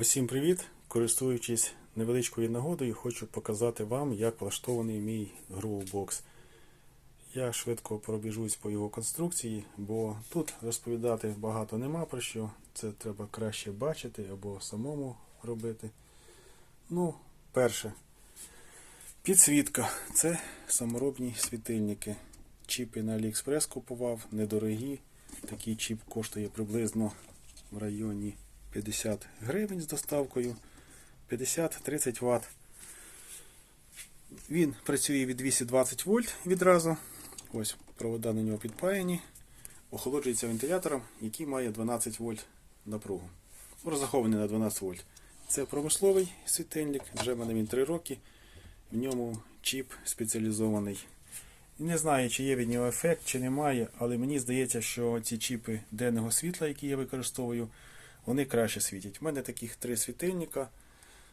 Усім привіт! Користуючись невеличкою нагодою, хочу показати вам, як влаштований мій Growbox. Я швидко пробіжусь по його конструкції, бо тут розповідати багато нема про що. Це треба краще бачити або самому робити. Ну, перше. Підсвітка. Це саморобні світильники. Чіпи на AliExpress купував, недорогі. Такий чіп коштує приблизно в районі 50 гривень з доставкою. 50-30 Вт. Він працює від 220 вольт відразу. Ось провода на нього підпаяні. Охолоджується вентилятором, який має 12 вольт напругу. Розрахований на 12 вольт. Це промисловий світильник, вже мене він 3 роки. В ньому чіп спеціалізований. Не знаю, чи є від нього ефект, чи немає, але мені здається, що ці чіпи денного світла, які я використовую, вони краще світять. У мене таких три світильника.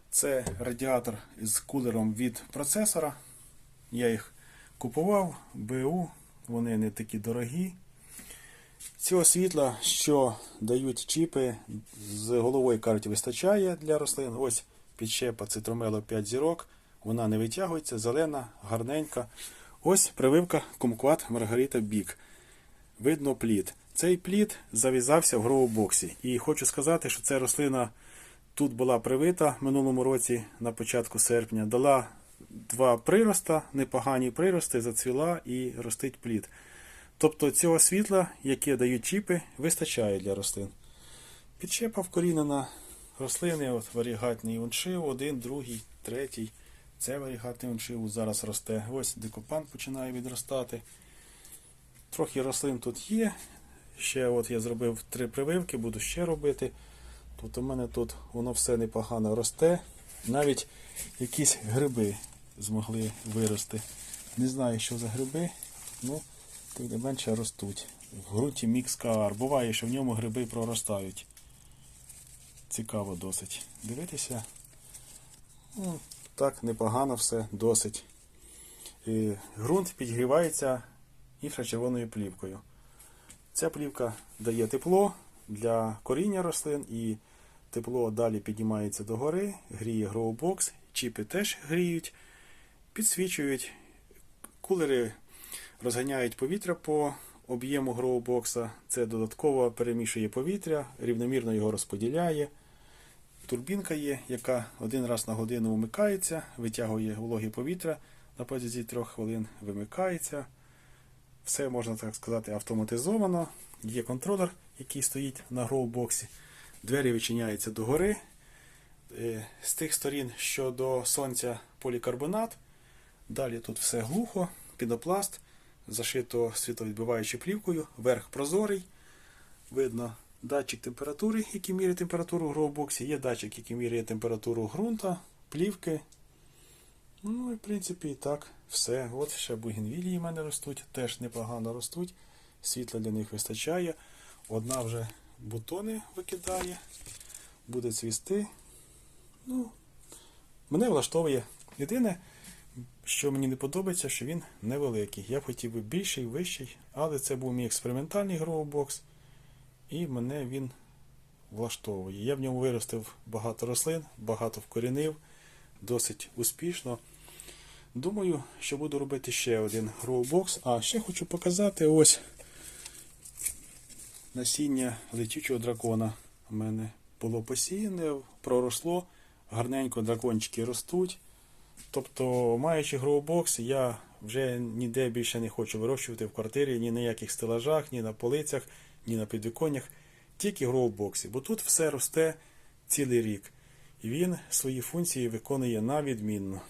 Це радіатор з кулером від процесора. Я їх купував, БУ, вони не такі дорогі. Цього світла, що дають чіпи, з голової карті вистачає для рослин. Ось підщепа цитромело 5 зірок. Вона не витягується, зелена, гарненька. Ось прививка кумкват Маргарита Бік. Видно плід. Цей плід зав'язався в гроубоксі. І хочу сказати, що ця рослина тут була привита минулому році на початку серпня. Дала два прироста, непогані прирости, зацвіла і ростить плід. Тобто цього світла, яке дають чіпи, вистачає для рослин. Підщепа вкорінена рослини, от варігатний уншив, один, другий, третій. Це варігатний уншив зараз росте. Ось декопан починає відростати. Трохи рослин тут є. Ще от я зробив три прививки, буду ще робити. Тут у мене тут воно все непогано росте. Навіть якісь гриби змогли вирости. Не знаю, що за гриби, ну, тим не менше ростуть. В ґрунті мікс каар. Буває, що в ньому гриби проростають. Цікаво досить. Дивитися. Ну, так, непогано все, досить. І ґрунт підгрівається інфрачервоною плівкою. Ця плівка дає тепло для коріння рослин і тепло далі піднімається догори, гріє гроубокс, чіпи теж гріють, підсвічують, кулери розганяють повітря по об'єму гроубокса. Це додатково перемішує повітря, рівномірно його розподіляє. Турбінка є, яка один раз на годину вмикається, витягує вологі повітря на протязі трьох хвилин, вимикається. Все, можна так сказати, автоматизовано. Є контролер, який стоїть на гроубоксі. Двері відчиняються догори. Е, З тих сторін, що до сонця полікарбонат. Далі тут все глухо, пінопласт, зашито світловідбиваючою плівкою, верх прозорий. Видно датчик температури, який міряє температуру в гроубоксі. Є датчик, який міряє температуру ґрунта, плівки. Ну і в принципі і так, все. От ще бугенвілії в мене ростуть, теж непогано ростуть. Світла для них вистачає. Одна вже бутони викидає, буде цвісти. Ну, мене влаштовує. Єдине, що мені не подобається, що він невеликий. Я б хотів би більший, вищий, але це був мій експериментальний гроубокс. І мене він влаштовує. Я в ньому виростив багато рослин, багато вкорінив, досить успішно. Думаю, що буду робити ще один гроубокс. А ще хочу показати ось насіння летючого дракона. У мене було посіяне, проросло, гарненько дракончики ростуть. Тобто, маючи гроубокс, я вже ніде більше не хочу вирощувати в квартирі, ні на яких стелажах, ні на полицях, ні на підвіконнях, тільки гроубоксі. Бо тут все росте цілий рік. Він свої функції виконує на.